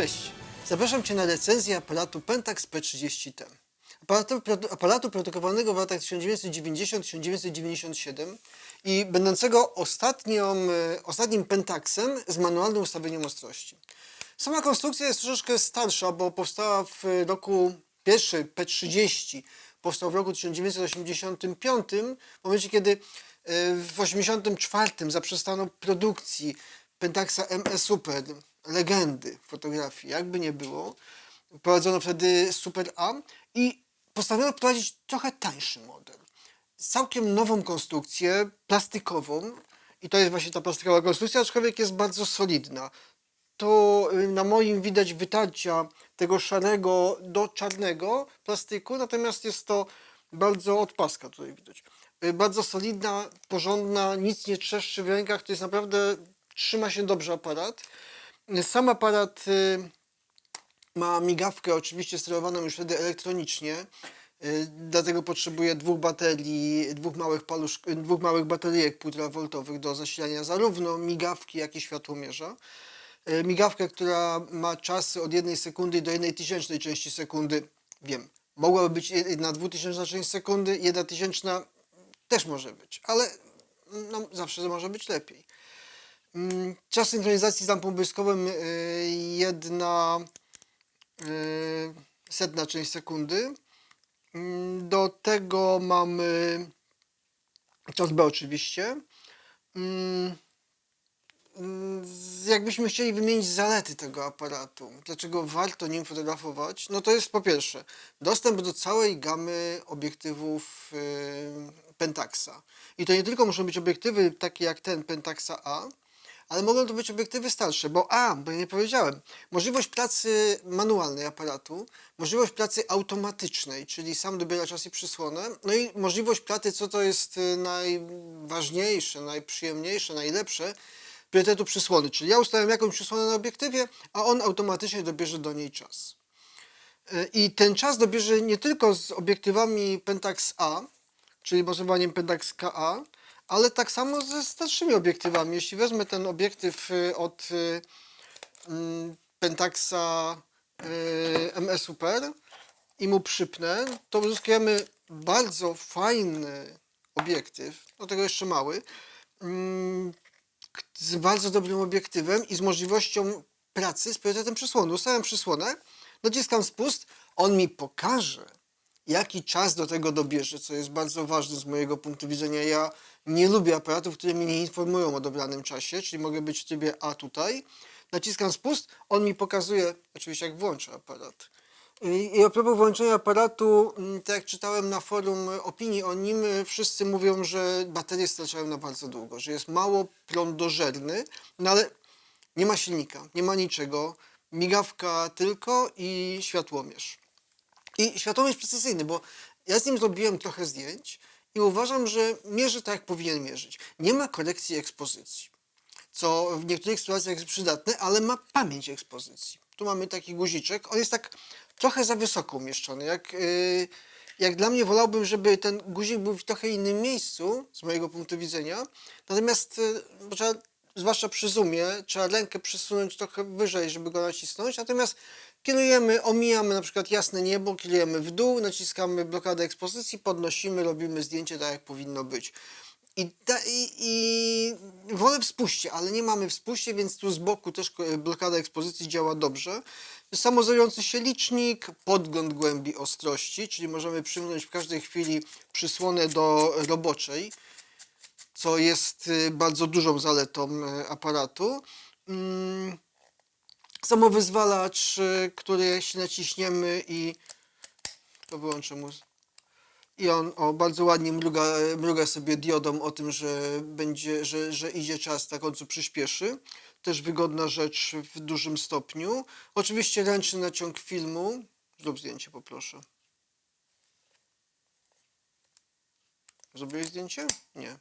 Cześć, zapraszam Cię na recenzję aparatu Pentax P30T. Aparatu, aparatu produkowanego w latach 1990-1997 i będącego ostatnią, e, ostatnim Pentaxem z manualnym ustawieniem ostrości. Sama konstrukcja jest troszeczkę starsza, bo powstała w roku pierwszy P30 powstał w roku 1985, w momencie kiedy e, w 1984 zaprzestano produkcji Pentaxa ME Super, legendy fotografii, jakby nie było. Prowadzono wtedy Super A i postanowiono wprowadzić trochę tańszy model. Całkiem nową konstrukcję, plastikową i to jest właśnie ta plastikowa konstrukcja, aczkolwiek jest bardzo solidna to y, na moim widać wytarcia tego szarego do czarnego plastyku, natomiast jest to bardzo odpaska tutaj widać. Y, Bardzo solidna, porządna, nic nie trzeszczy w rękach, to jest naprawdę, trzyma się dobrze aparat. Sam aparat y, ma migawkę oczywiście sterowaną już wtedy elektronicznie, y, dlatego potrzebuje dwóch baterii, dwóch małych, palusz, y, dwóch małych bateryjek 1,5 V do zasilania zarówno migawki, jak i światłomierza. Migawkę, która ma czasy od jednej sekundy do jednej tysięcznej części sekundy, wiem, mogłaby być jedna dwutysięczna część sekundy, jedna tysięczna też może być, ale no, zawsze może być lepiej. Mm, Czas synchronizacji z lampą błyskową y, jedna y, setna część sekundy. Mm, Do tego mamy czas B oczywiście. Mm, Jakbyśmy chcieli wymienić zalety tego aparatu, dlaczego warto nim fotografować, no to jest po pierwsze dostęp do całej gamy obiektywów y, Pentaxa. I to nie tylko muszą być obiektywy takie jak ten Pentaxa A, ale mogą to być obiektywy starsze, bo A, bo ja nie powiedziałem, możliwość pracy manualnej aparatu, możliwość pracy automatycznej, czyli sam dobiera czas i przysłonę, no i możliwość pracy, co to jest y, najważniejsze, najprzyjemniejsze, najlepsze, priorytetu przysłony, czyli ja ustawiam jakąś przysłonę na obiektywie, a on automatycznie dobierze do niej czas. Y, I ten czas dobierze nie tylko z obiektywami Pentax A, czyli mocowaniem Pentax KA, ale tak samo ze starszymi obiektywami. Jeśli wezmę ten obiektyw y, od y, mm, Pentaxa y, ME Super i mu przypnę, to uzyskujemy bardzo fajny obiektyw, do tego jeszcze mały, mm, z bardzo dobrym obiektywem i z możliwością pracy z priorytetem przysłonu. Ustawiam przysłonę, naciskam spust, on mi pokaże, jaki czas do tego dobierze, co jest bardzo ważne z mojego punktu widzenia. Ja nie lubię aparatów, które mnie nie informują o dobranym czasie, czyli mogę być w trybie A tutaj. Naciskam spust, on mi pokazuje, oczywiście jak włączę aparat. I a propos włączenia aparatu, mm, tak jak czytałem na forum opinii o nim, e, wszyscy mówią, że baterie starczają na bardzo długo, że jest mało prądożerny, no ale nie ma silnika, nie ma niczego, migawka tylko i światłomierz. I światłomierz precyzyjny, bo ja z nim zrobiłem trochę zdjęć i uważam, że mierzy tak, jak powinien mierzyć. Nie ma korekcji ekspozycji, co w niektórych sytuacjach jest przydatne, ale ma pamięć ekspozycji. Tu mamy taki guziczek, on jest tak trochę za wysoko umieszczony. Jak, yy, jak dla mnie wolałbym, żeby ten guzik był w trochę innym miejscu, z mojego punktu widzenia. Natomiast, trzeba, zwłaszcza przy zoomie, trzeba rękę przesunąć trochę wyżej, żeby go nacisnąć. Natomiast kierujemy, omijamy na przykład jasne niebo, kierujemy w dół, naciskamy blokadę ekspozycji, podnosimy, robimy zdjęcie tak, jak powinno być. I, ta, i, I wolę w spuście, ale nie mamy w spuście, więc tu z boku też blokada ekspozycji działa dobrze. Samozawiący się licznik, podgląd głębi ostrości, czyli możemy przymknąć w każdej chwili przysłonę do roboczej, co jest y, bardzo dużą zaletą y, aparatu. Mm, Samowyzwalacz, y, który jeśli naciśniemy i to wyłączę mu i on o, bardzo ładnie mruga, mruga sobie diodą o tym, że będzie, że, że idzie czas, tak on co przyspieszy. Też wygodna rzecz w dużym stopniu. Oczywiście ręczny naciąg filmu. Zrób zdjęcie, poproszę. Zrobiłeś zdjęcie? Nie.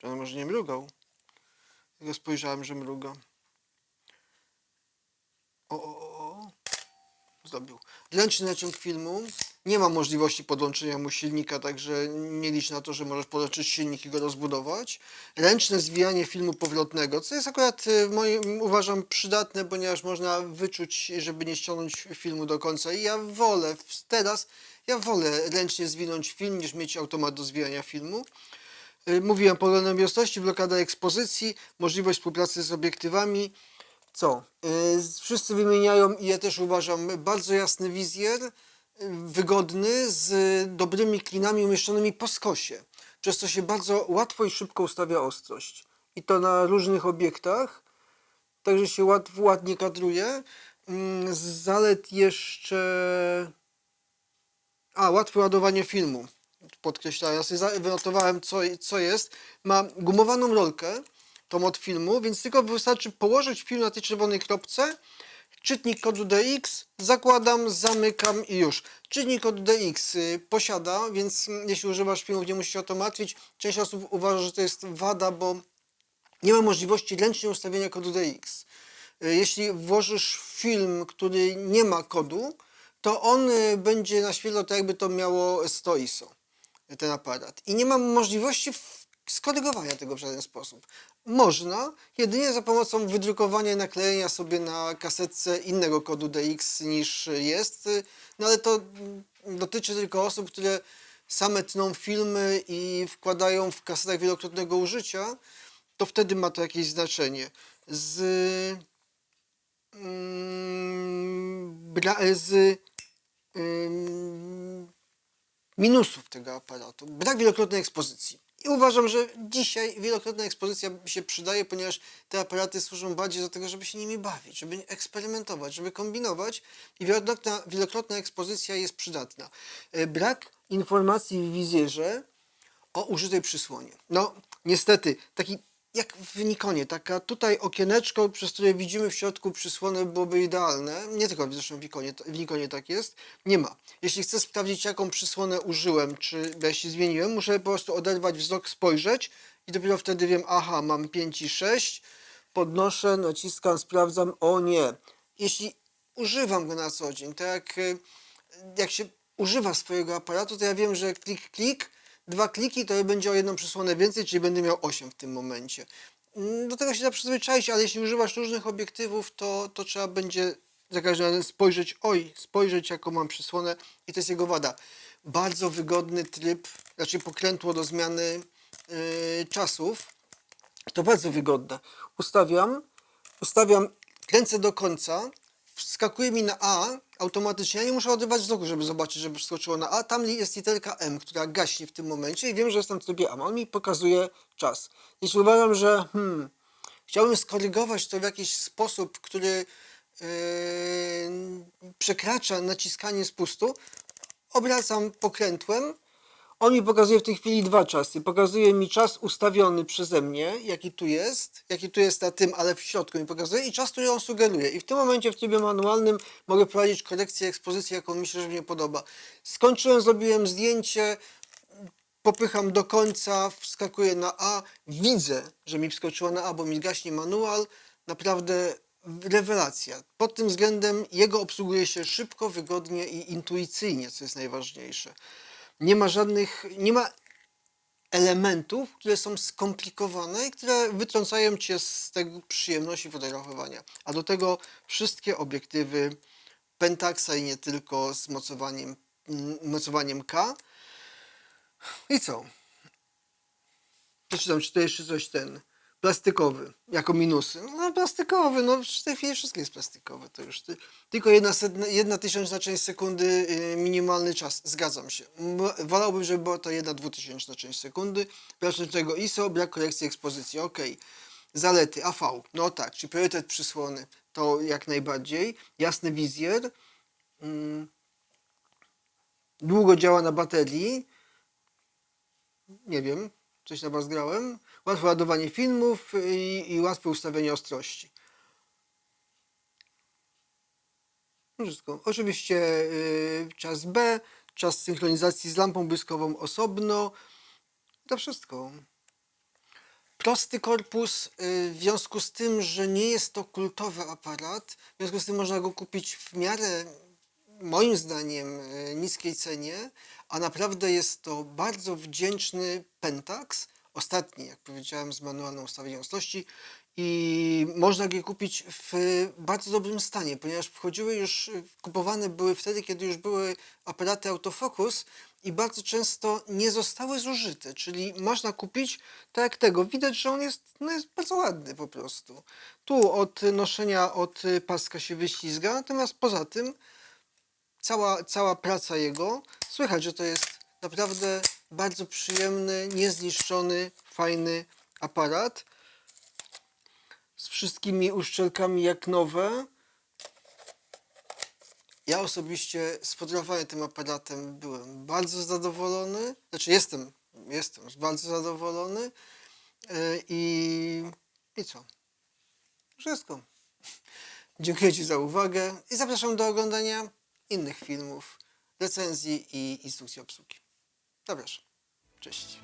To on może nie mrugał. Tylko spojrzałem, że mruga. O, o, o. Zrobił. Ręczny naciąg filmu. Nie ma możliwości podłączenia mu silnika, także nie licz na to, że możesz podłączyć silnik i go rozbudować. Ręczne zwijanie filmu powrotnego, co jest akurat y, moim, uważam przydatne, ponieważ można wyczuć, żeby nie ściągnąć filmu do końca. I ja wolę teraz, ja wolę ręcznie zwinąć film, niż mieć automat do zwijania filmu. Y, Mówiłem o jasności, blokada ekspozycji, możliwość współpracy z obiektywami. Co? Y, Wszyscy wymieniają i ja też uważam bardzo jasny wizjer, y, wygodny, z dobrymi klinami umieszczonymi po skosie, przez co się bardzo łatwo i szybko ustawia ostrość. I to na różnych obiektach, także się łat, ładnie kadruje. Mm, Z zalet jeszcze... A, łatwe ładowanie filmu. Podkreślam, ja sobie wynotowałem co, co jest. Ma gumowaną rolkę, tą od filmu, więc tylko wystarczy położyć film na tej czerwonej kropce, czytnik kodu DX, zakładam, zamykam i już. Czytnik kodu DX y, posiada, więc mm, jeśli używasz filmów, nie musisz się o to martwić. Część osób uważa, że to jest wada, bo nie ma możliwości ręcznie ustawienia kodu DX. Y, Jeśli włożysz film, który nie ma kodu, to on y, będzie naświetlał tak, jakby to miało 100 ISO, ten aparat. I nie ma możliwości skorygowania tego w żaden sposób. Można jedynie za pomocą wydrukowania i naklejenia sobie na kasetce innego kodu DX niż jest, no ale to dotyczy tylko osób, które same tną filmy i wkładają w kasetach wielokrotnego użycia, to wtedy ma to jakieś znaczenie. Z, mm, z minusów tego aparatu. Brak wielokrotnej ekspozycji. I uważam, że dzisiaj wielokrotna ekspozycja się przydaje, ponieważ te aparaty służą bardziej do tego, żeby się nimi bawić, żeby eksperymentować, żeby kombinować i wielokrotna, wielokrotna ekspozycja jest przydatna. E, Brak informacji w wizjerze o użytej przysłonie. No, niestety, taki jak w Nikonie, taka tutaj okieneczko, przez które widzimy w środku przysłonę byłoby idealne. Nie tylko zresztą w Nikonie, w Nikonie tak jest. Nie ma. Jeśli chcę sprawdzić, jaką przysłonę użyłem, czy jeśli zmieniłem, muszę po prostu oderwać wzrok, spojrzeć i dopiero wtedy wiem, aha, mam 5 i 6, podnoszę, naciskam, sprawdzam, o nie. Jeśli używam go na co dzień, tak jak, y, jak się używa swojego aparatu, to ja wiem, że klik, klik, dwa kliki to będzie o jedną przysłonę więcej, czyli będę miał 8 w tym momencie. Mm, Do tego się da przyzwyczaić, ale jeśli używasz różnych obiektywów, to, to trzeba będzie za każdym razem spojrzeć, oj, spojrzeć jaką mam przysłonę i to jest jego wada. Bardzo wygodny tryb, znaczy pokrętło do zmiany yy, czasów. To bardzo wygodne. Ustawiam, ustawiam, kręcę do końca, wskakuje mi na A automatycznie. Ja nie muszę odrywać wzroku, żeby zobaczyć, żeby wskoczyło na A. Tam jest literka M, która gaśnie w tym momencie i wiem, że jestem w trybie A. On mi pokazuje czas. Jeśli uważam, że hmm, chciałbym skorygować to w jakiś sposób, który yy, przekracza naciskanie spustu, obracam pokrętłem. On mi pokazuje w tej chwili dwa czasy. Pokazuje mi czas ustawiony przeze mnie, jaki tu jest, jaki tu jest na tym, ale w środku mi pokazuje i czas, który on sugeruje. I w tym momencie w trybie manualnym mogę prowadzić korekcję ekspozycji, jaką się że mnie podoba. Skończyłem, zrobiłem zdjęcie, popycham do końca, wskakuję na A, widzę, że mi wskoczyło na A, bo mi gaśnie manual. Naprawdę rewelacja. Pod tym względem jego obsługuje się szybko, wygodnie i intuicyjnie, co jest najważniejsze. Nie ma żadnych, nie ma elementów, które są skomplikowane i które wytrącają cię z tego przyjemności fotografowania. A do tego wszystkie obiektywy Pentaxa i nie tylko z mocowaniem, mocowaniem K. I co? Przeczytam, czy to jeszcze coś ten plastikowy, jako minusy. No plastikowy, no w tej chwili wszystko jest plastikowe. To już ty, tylko jedna, jedna tysiączna część sekundy y, minimalny czas. Zgadzam się. Wolałbym, żeby była to jedna dwutysięczna część sekundy. Brak tego ISO, brak korekcji ekspozycji. Ok. Zalety AV. No tak, czyli priorytet przysłony. To jak najbardziej. Jasny wizjer. Mm. Długo działa na baterii. Nie wiem, coś na was grałem. Łatwe ładowanie filmów i, i łatwe ustawienie ostrości. No Wszystko. Oczywiście y, czas B, czas synchronizacji z lampą błyskową osobno. To wszystko. Prosty korpus, y, w związku z tym, że nie jest to kultowy aparat, w związku z tym można go kupić w miarę moim zdaniem e, niskiej cenie, a naprawdę jest to bardzo wdzięczny Pentax, ostatni, jak powiedziałem, z manualną ostrości i można je kupić w bardzo dobrym stanie, ponieważ wchodziły już, kupowane były wtedy, kiedy już były aparaty autofocus i bardzo często nie zostały zużyte, czyli można kupić tak jak tego. Widać, że on jest, no jest bardzo ładny po prostu. Tu od noszenia od paska się wyślizga, natomiast poza tym cała, cała praca jego, słychać, że to jest naprawdę bardzo przyjemny, niezniszczony, fajny aparat z wszystkimi uszczelkami jak nowe. Ja osobiście sfotografowany tym aparatem byłem bardzo zadowolony. Znaczy jestem, jestem bardzo zadowolony. E, I, i co? Wszystko. Dziękuję Ci za uwagę i zapraszam do oglądania innych filmów, recenzji i instrukcji obsługi. Zapraszam. Cześć.